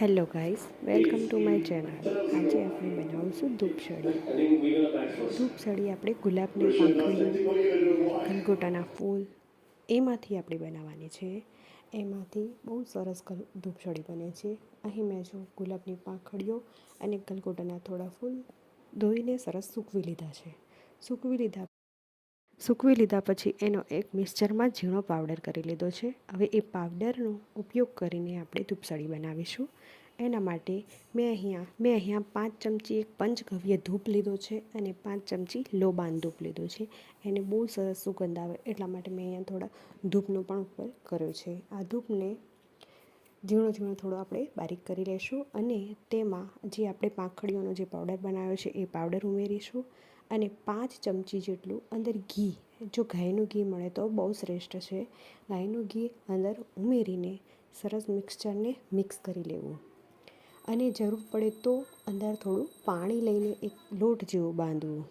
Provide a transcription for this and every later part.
Hello guys welcome to my channel આજે આપણે બનાવીશું ધૂપસળી ધૂપસળી આપણે ગુલાબની પાંખડીઓ ગલગોટાના ફૂલ, એમાંથી આપણે બનાવવાની છે. એમાંથી બહુ સરસ ધૂપસળી બને છે. અહીં મેં જો ગુલાબની પાંખડીઓ અને ગલગોટાના થોડા ફૂલ ધોઈને સરસ સૂકવી લીધા છે. સૂકવી લીધા સૂકવી લીધા પછી એનો એક મિક્સચરમાં ઝીણો પાવડર કરી લીધો છે. હવે એ પાવડરનો ઉપયોગ કરીને આપણે ધૂપસળી બનાવીશું. એના માટે મેં અહીંયા મેં અહીંયા પાંચ ચમચી એક પંચગવ્ય ધૂપ લીધો છે અને પાંચ ચમચી લોબાન ધૂપ લીધો છે. એને બહુ સરસ સુગંધ આવે એટલા માટે મેં અહીંયા થોડા ધૂપનો પણ ઉપયોગ કર્યો છે. આ ધૂપને ઝીણો ઝીણો થોડો આપણે બારીક કરી લઈશું અને તેમાં જે આપણે પાંખડીઓનો જે પાવડર બનાવ્યો છે એ પાવડર ઉમેરીશું. અને પાંચ ચમચી જેટલું અંદર ઘી. જો ગાયનું ઘી મળે તો બહુ શ્રેષ્ઠ છે. ગાયનું ઘી અંદર ઉમેરીને સરસ મિક્સચરને મિક્સ કરી લેવું. અને જરૂર પડે તો અંદર થોડું પાણી લઈને એક લોટ જેવું બાંધવું.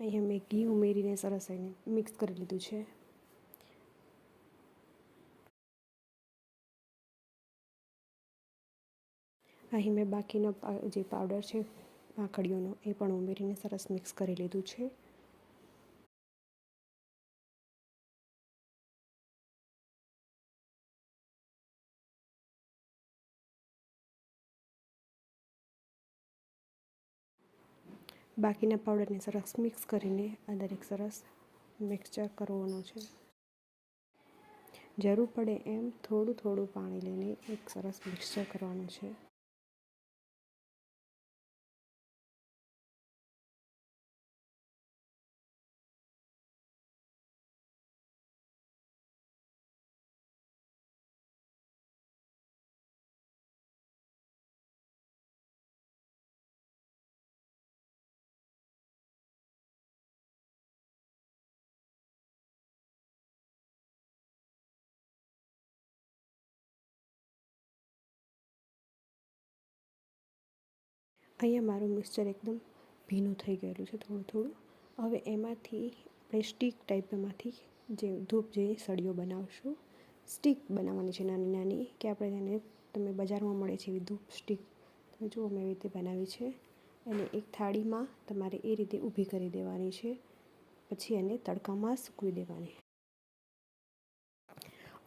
અહીંયા મેં ઘી ઉમેરીને સરસ એને મિક્સ કરી લીધું છે. અહીં મેં બાકીનો જે પાવડર છે પાંખડીઓનો એ પણ ઉમેરીને સરસ મિક્સ કરી લીધું છે. બાકીના પાવડરને સરસ મિક્સ કરીને અંદર એક સરસ મિક્સચર કરવાનું છે. જરૂર પડે એમ થોડું થોડું પાણી લઈને એક સરસ મિક્સચર કરવાનું છે. અહીંયા મારું મિક્સચર એકદમ ભીનું થઈ ગયેલું છે થોડું થોડું. હવે એમાંથી આપણે સ્ટીક ટાઈપ એમાંથી જે ધૂપ જે સળીઓ બનાવશું, સ્ટીક બનાવવાની છે નાની નાની, કે આપણે તેને તમે બજારમાં મળે છે એવી ધૂપ સ્ટીક. તમે જુઓ મેં એવી રીતે બનાવી છે. અને એક થાળીમાં તમારે એ રીતે ઊભી કરી દેવાની છે. પછી એને તડકામાં સૂકવી દેવાની.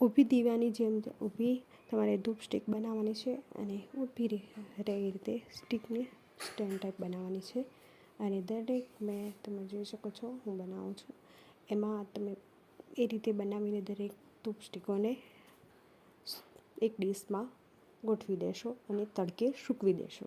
ઊભી દીવાની જેમ ઊભી તમારે ધૂપ સ્ટીક બનાવવાની છે અને ઊભી રહે એ રીતે સ્ટીકને સ્ટેન્ડ ટાઈપ બનાવવાની છે. અને દરેક મેં તમે જોઈ શકો છો, હું બનાવું છું. એમાં તમે એ રીતે બનાવીને દરેક ધૂપ સ્ટીકોને એક ડીશમાં ગોઠવી દેશો અને તડકે સૂકવી દેશો.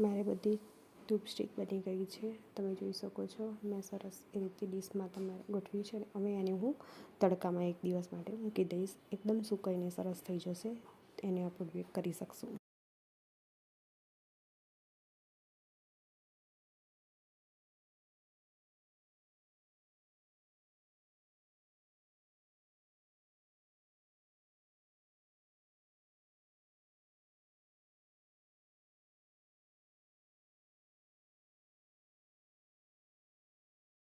મારે બધી ધૂપ સ્ટીક બની ગઈ છે. તમે જોઈ શકો છો, મેં સરસ એ રીતે ડીશમાં તમારે ગોઠવી છે હવે એને હું તડકામાં એક દિવસ માટે મૂકી દઈશ. એકદમ સુકાઈને સરસ થઈ જશે. એને આપણે ઉપયોગ કરી શકશું.